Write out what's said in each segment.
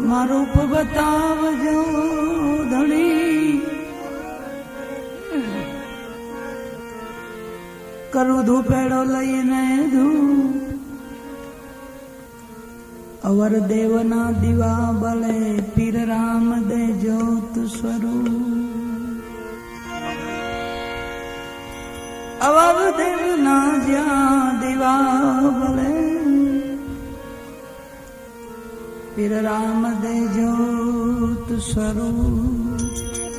રામા રૂપ બતાવજો ધણી. કરું ધૂપેડો લઈને ધૂપ. અવર દેવના દીવા બળે પીર રામ દે જ્યોત સ્વરૂપ. અવર દેવના જ્યાં દીવા પીર રામ દે જ્યોત સ્વરૂપ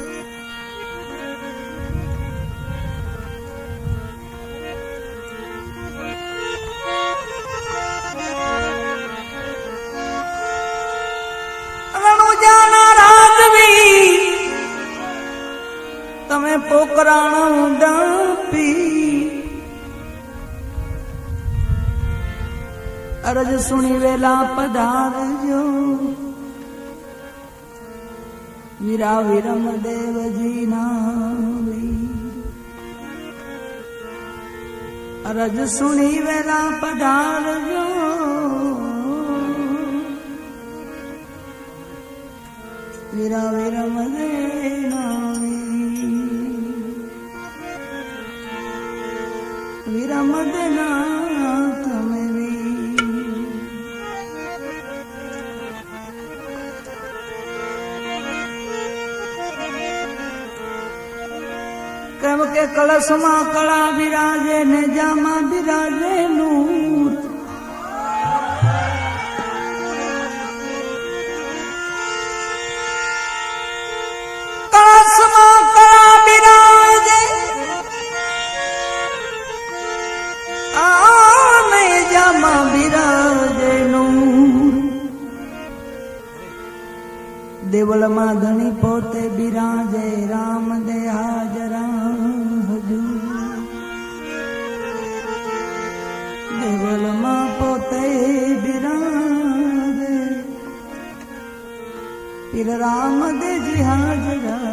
અરજ સુણી વેલા પધારજો. વીરા વિરમ દેવજી નાવી અરજ સુણી વેલા પધારજો. વીરા વિરમ દેવી વિરમ દેના કે કળશમાં કળા બિરાજે ને જામાં બિરાજે નૂર કળશમાં કળા બિરાજે. આને જામાં બિરાજે નૂર દેવળમાં ધણી પોતે બિરાજે, રામ દે પીર રામ દેજી હજુર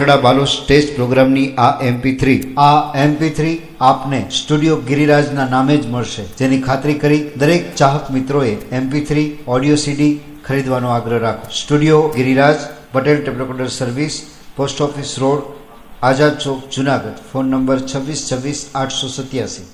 કોટડા બાલો સ્ટેજ પ્રોગ્રામની આ એમપી થ્રી આ એમપી થ્રી આપને સ્ટુડિયો ગિરિરાજના નામે જ મળશે. જેની ખાતરી કરી દરેક ચાહક મિત્રોએ એમપી થ્રી ઓડિયો સીડી ખરીદવાનો આગ્રહ રાખો. Studio Giriraj, Patel tape recorder service, post office road, Azad Chowk, Junagadh. Phone number છવ્વીસ છવ્વીસ આઠસો સત્યાસી.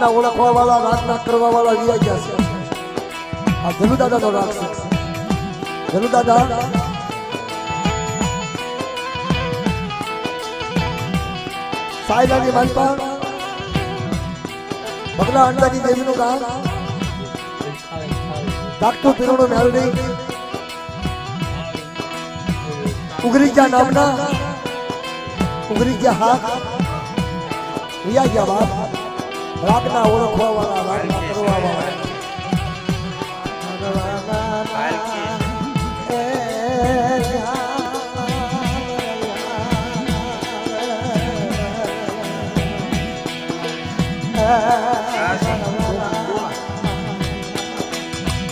રાતના ઓળખવા વાળા રાતના કરવા વાળા વિયા ગયા છે. આ ધનુ દાદા નો રાગ છે. ધનુ દાદા સાયલાની માલપા બગલા અંડાની દેવીનું ગામ. ડાક્ટર પીરોનો મેળવી ઉગરીજા નામના. ઉગરીજા હાથ. રિયા ગયા બાપ. રાતના ઓળખવા વાળા રાગના કરવા વાળા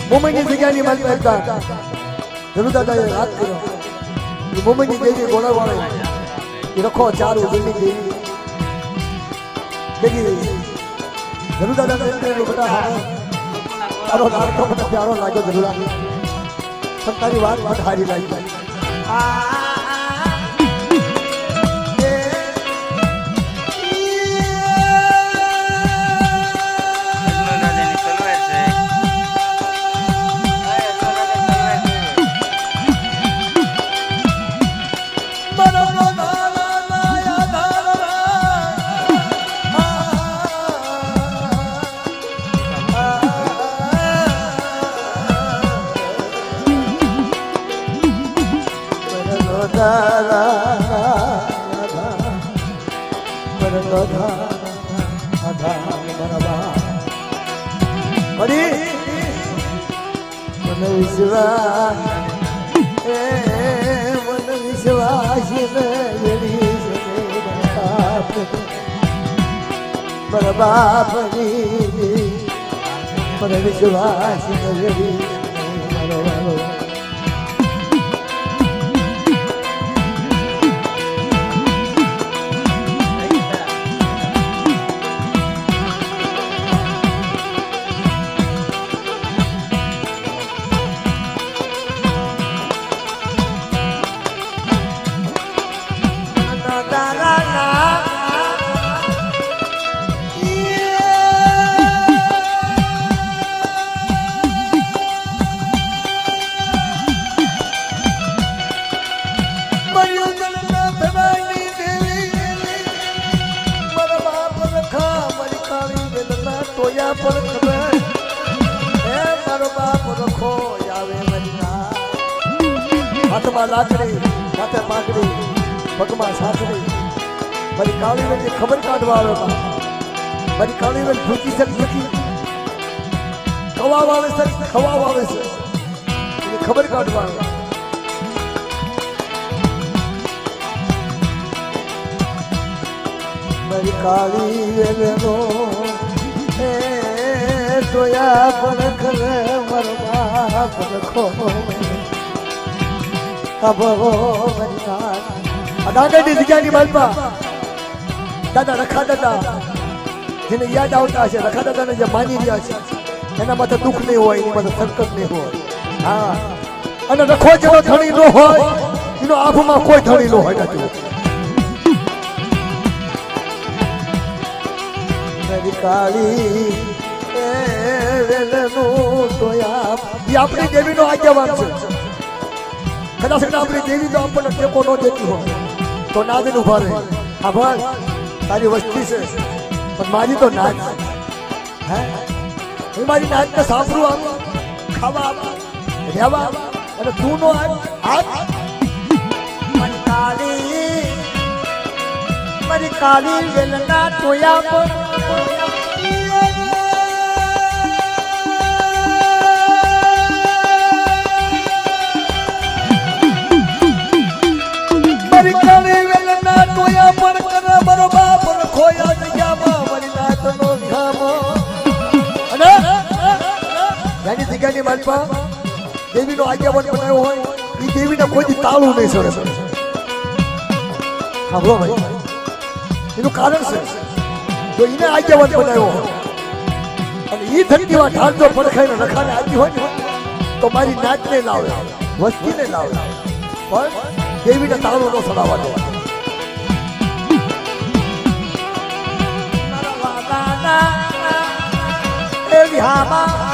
મુંબઈની જગ્યાની માલિક હતા ધનુ દાદાએ વાત કર્યો એ મુંબઈની દેવી એ રખો ચારું દિલ્હી દેવી દેખી ધનુ દાદા ને એમ કહ્યું, બેટા હારો. તારો લાડકો મને પ્યારો લાગ્યો જરૂર. પણ તારી વાત વાત હારી લાગી. દાદાની વિશ્વાસ એ મન વિશ્વાસ પર વિશ્વાસ જોયા હાથમાં લાકડી માથે પાકડી પગમાં સાંકડી મારી કાળી વેલી ખબર કાઢવા આવે. મારી કાળી ભૂકી સર ભૂકી ખવા આવે છે ખવા આવે છે એની ખબર કાઢવા આવે. મારી કાળી વેલનો એ જોયા પણ ખરે મરવા પણ ખો મરવા આ ડાંગરની દાદા રખા દાદા જેને યાદ આવતા છે રખા જે માની રહ્યા છે એના માથે દુઃખ નહીં હોય એની માથે સંકટ નહીં હોય હા અને રખો જેવો ધણી ન હોય એનો આંખમાં કોઈ ધણી ન હોય નથી કાળી એ વેલનું ટોયા એ આપણી દેવીનો આગેવાન કદાચ આપણી દેવી તો આપણને ટેકો ન દેતી હોય. તો ના ને ઊભા રહે. હા ભાઈ, તારી વસ્તી છે, પણ મારી તો નાચ હે? હું મારી નાચને સાંભળું આપ, ખાવા આપ, રહેવા અને તું નો આપ કાલી મારી કાલી વેલના ટોયા પર. વેલના પણ કરે ખોયા જગ્યામાં મારી નાચનો વિહામો અને જાની જગ્યાની માલપા દેવીનો આગેવાન બનાવ્યો હોય, એ દેવીને કોઈ તાળું નહીં સરે. સાંભળો ભાઈ, એનું કારણ છે તો એને આગેવાન બનાવ્યો હોય, અને એ ધરતીમાં ઢાળ જો પડખાઈને રખાને આપી હોય ને, તો મારી નાચને લાવે, વસ્તીને લાવે. પણ દેવીને તાળું ન સડાવવા દે. મારા વાલાના એ વિહામાં